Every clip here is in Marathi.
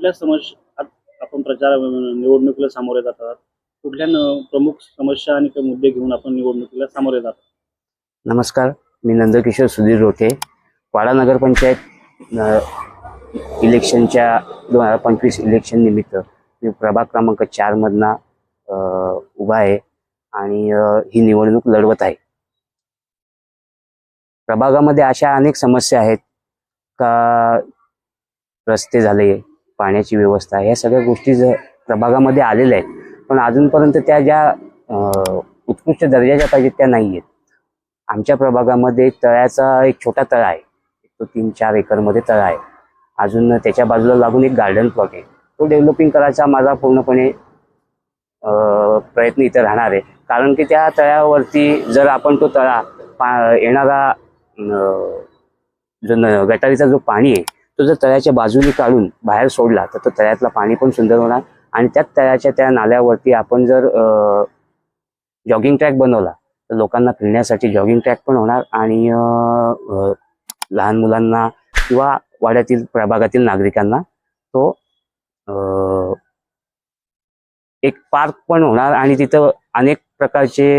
कुठल्या समस्या आपण प्रचार निवडणुकीला सामोरे जातात? कुठल्या प्रमुख समस्या आणि मुद्दे घेऊन आपण निवडणुकीला सामोरे जातात? नमस्कार मी नंदकिशोर सुधीर रोठे वाडा नगरपंचायत इलेक्शनच्या दोन हजार पंचवीस इलेक्शन निमित्त मी प्रभाग क्रमांक चारमधना अ, उभा आहे आणि ही निवडणूक लढवत आहे. प्रभागामध्ये अशा अनेक समस्या आहेत का रस्ते झाले पाण्याची व्यवस्था या सगळ्या गोष्टी ज- प्रभागामध्ये आलेल्या आहेत पण अजूनपर्यंत त्या ज्या उत्कृष्ट दर्जाच्या पाहिजेत त्या नाही आहेत. आमच्या प्रभागामध्ये तळ्याचा एक छोटा तळा आहे. तो तीन चार एकरमध्ये तळा आहे. अजून त्याच्या बाजूला लागून एक गार्डन प्लॉट आहे. तो डेव्हलपिंग करायचा माझा पूर्णपणे प्रयत्न इथं राहणार आहे. कारण की त्या तळ्यावरती जर आपण तो तळा पा येणारा जो न- गटारीचा जो पाणी आहे तो जर तळ्याच्या बाजूने काढून बाहेर सोडला तर तो तळ्यातला पाणी पण सुंदर होणार. आणि त्याच तळ्याच्या त्या नाल्यावरती आपण जर जॉगिंग ट्रॅक बनवला तर लोकांना फिरण्यासाठी जॉगिंग ट्रॅक पण होणार आणि लहान मुलांना किंवा वाड्यातील प्रभागातील नागरिकांना तो एक पार्क पण होणार आणि तिथं अनेक प्रकारचे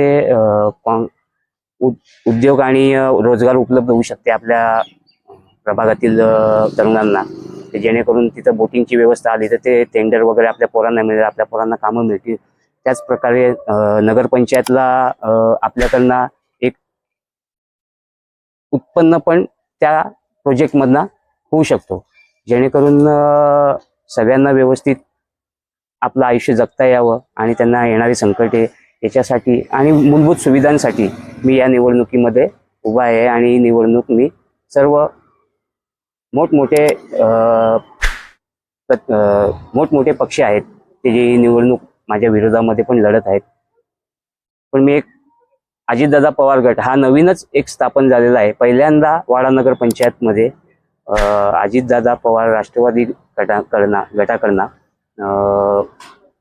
उद्योग आणि रोजगार उपलब्ध होऊ शकते आपल्या प्रभागातील तरुणांना जेणेकरून तिथं बोटिंगची व्यवस्था आली तर ते टेंडर वगैरे आपल्या पोरांना मिळेल आपल्या पोरांना कामं मिळतील. त्याच प्रकारे नगरपंचायतला आपल्याकडनं एक उत्पन्न पण त्या प्रोजेक्टमधनं होऊ शकतो. जेणेकरून सगळ्यांना व्यवस्थित आपलं आयुष्य जगता यावं आणि त्यांना येणारी संकटे याच्यासाठी आणि मूलभूत सुविधांसाठी मी या निवडणुकीमध्ये उभा आहे आणि निवडणूक मी सर्व मोठमोठे मोठमोठे पक्ष आहेत ते जे निवडणूक माझ्या विरोधामध्ये पण लढत आहेत. पण मी एक अजितदादा पवार गट हा नवीनच एक स्थापन झालेला आहे. पहिल्यांदा वाडा नगर पंचायतमध्ये अजितदादा पवार राष्ट्रवादी गटा करणा अं,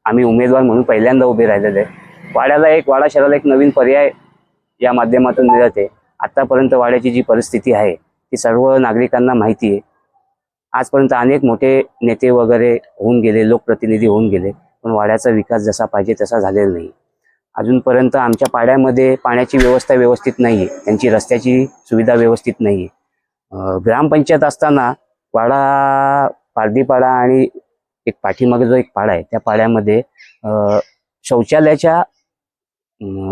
आम्ही उमेदवार म्हणून पहिल्यांदा उभे राहिलेले आहे वाड्याला एक वाडा शहराला एक नवीन पर्याय या माध्यमातून मिळत आहे. आतापर्यंत वाड्याची जी परिस्थिती आहे ती सर्व नागरिकांना माहिती आहे. आजपर्यंत अनेक मोठे नेते वगैरे होऊन गेले लोकप्रतिनिधी होऊन गेले पण वाड्याचा विकास जसा पाहिजे तसा झालेला नाही. अजूनपर्यंत आमच्या पाड्यामध्ये पाण्याची व्यवस्था व्यवस्थित नाही आहे त्यांची रस्त्याची सुविधा व्यवस्थित नाही आहे ग्रामपंचायत असताना पाडा पारदीपाडा आणि एक पाठीमागे जो एक पाडा आहे त्या पाड्यामध्ये शौचालयाच्या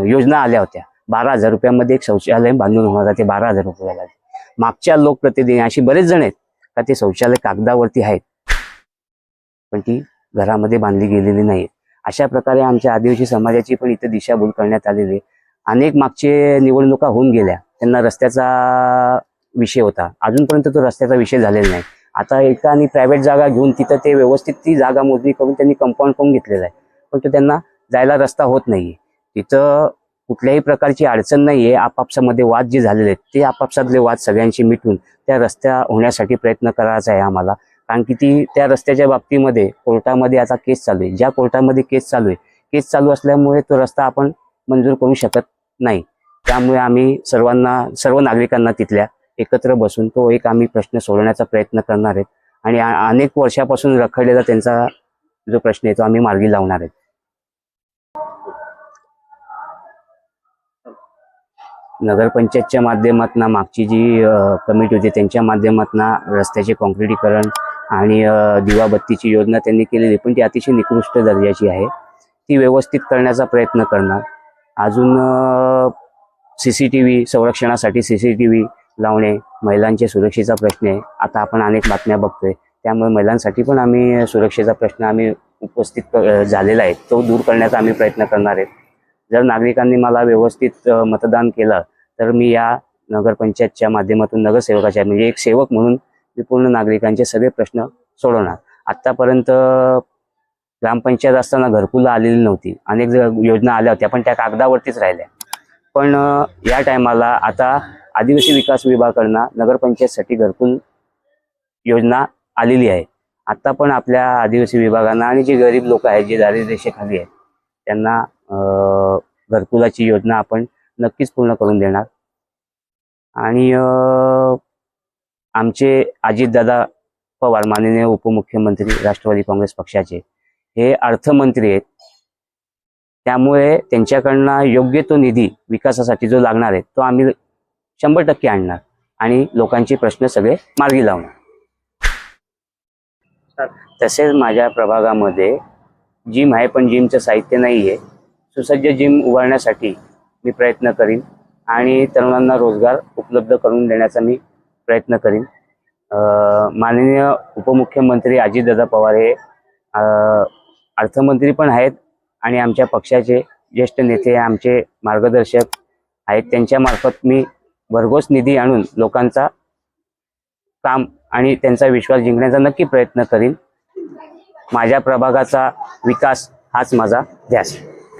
योजना आल्या होत्या. बारा हजार रुपयामध्ये एक शौचालय बांधून होणार ते बारा हजार रुपये लागले मागच्या लोकप्रतिनिधी अशी बरेच जण आहेत. का ते शौचालय कागदावरती आहेत. पण ती घरामध्ये बांधली गेलेली नाही अशा प्रकारे आमच्या आदिवासी समाजाची पण इथे दिशाभूल करण्यात आलेली आहे. अनेक मागचे निवडणुका होऊन गेल्या. त्यांना रस्त्याचा विषय होता. अजूनपर्यंत तो रस्त्याचा विषय झालेला नाही. आता एका आणि प्रायव्हेट जागा घेऊन तिथं ते व्यवस्थित ती जागा मोजणी करून त्यांनी कंपाऊंड करून घेतलेलं आहे. पण तो त्यांना जायला रस्ता होत नाही तिथं कुठल्याही प्रकारची अडचण नाही आहे आपापसामध्ये वाद जे झालेले आहेत ते आपापसातले वाद सगळ्यांशी मिटून त्या रस्त्या होण्यासाठी प्रयत्न करायचा आहे आम्हाला. कारण की ती त्या रस्त्याच्या बाबतीमध्ये कोर्टामध्ये आता केस चालू आहे. ज्या कोर्टामध्ये केस चालू आहे केस चालू असल्यामुळे तो रस्ता आपण मंजूर करू शकत नाही. त्यामुळे आम्ही सर्वांना सर्व नागरिकांना तिथल्या एकत्र बसून तो एक आम्ही प्रश्न सोडवण्याचा प्रयत्न करणार आहेत आणि आ- अनेक वर्षापासून रखडलेला त्यांचा जो प्रश्न आहे तो आम्ही मार्गी लावणार आहेत नगरपंचायतच्या माध्यमातून मागची जी कमिटी होती त्यांच्या माध्यमातून रस्त्याचे कॉन्क्रिटीकरण आणि दिवाबत्तीची योजना त्यांनी केलेली पण ती अतिशय निकृष्ट दर्जाची आहे. ती व्यवस्थित करण्याचा प्रयत्न करणार. अजून सी सी टी व्ही संरक्षणासाठी सी सी टी व्ही लावणे महिलांच्या सुरक्षेचा प्रश्न आहे. आता आपण अनेक बातम्या बघतोय. त्यामुळे महिलांसाठी पण आम्ही सुरक्षेचा प्रश्न आम्ही उपस्थित झालेला आहे. तो दूर करण्याचा आम्ही प्रयत्न करणार आहेत जर नागरिकांनी मला व्यवस्थित मतदान केलं तर मी या नगरपंचायतच्या माध्यमातून नगरसेवकाच्या म्हणजे एक सेवक म्हणून मी पूर्ण नागरिकांचे सगळे प्रश्न सोडवणार. आत्तापर्यंत ग्रामपंचायत असताना घरकुलं आलेली नव्हती. अनेक योजना आल्या होत्या पण त्या कागदावरतीच राहिल्या. पण या टायमाला आता आदिवासी विकास विभागाकडनं नगरपंचायतसाठी घरकुल योजना आलेली आहे. आत्ता पण आपल्या आदिवासी विभागांना आणि जे गरीब लोक आहेत जे दारिद्र्यरेषेखाली आहेत त्यांना घरकुलाची योजना आपण नक्कीच पूर्ण करून देणार. आणि आमचे अजितदादा पवार माननीय उपमुख्यमंत्री राष्ट्रवादी काँग्रेस पक्षाचे हे अर्थमंत्री आहेत. त्यामुळे त्यांच्याकडनं योग्य तो निधी विकासासाठी जो लागणार आहे तो आम्ही शंभर टक्के आणणार आणि लोकांचे प्रश्न सगळे मार्गी लावणार. तसेच माझ्या प्रभागामध्ये जिम आहे पण जिमचं साहित्य नाही आहे सुसज्ज जिम उभारण्यासाठी मी प्रयत्न करीन आणि तरुणांना रोजगार उपलब्ध करून देण्याचा मी प्रयत्न करीन. माननीय उपमुख्यमंत्री अजितदादा पवार हे अर्थमंत्री पण आहेत आणि आमच्या पक्षाचे ज्येष्ठ नेते आमचे मार्गदर्शक आहेत. त्यांच्यामार्फत मी भरघोस निधी आणून लोकांचा काम आणि त्यांचा विश्वास जिंकण्याचा नक्की प्रयत्न करीन. माझ्या प्रभागाचा विकास हाच माझा ध्यास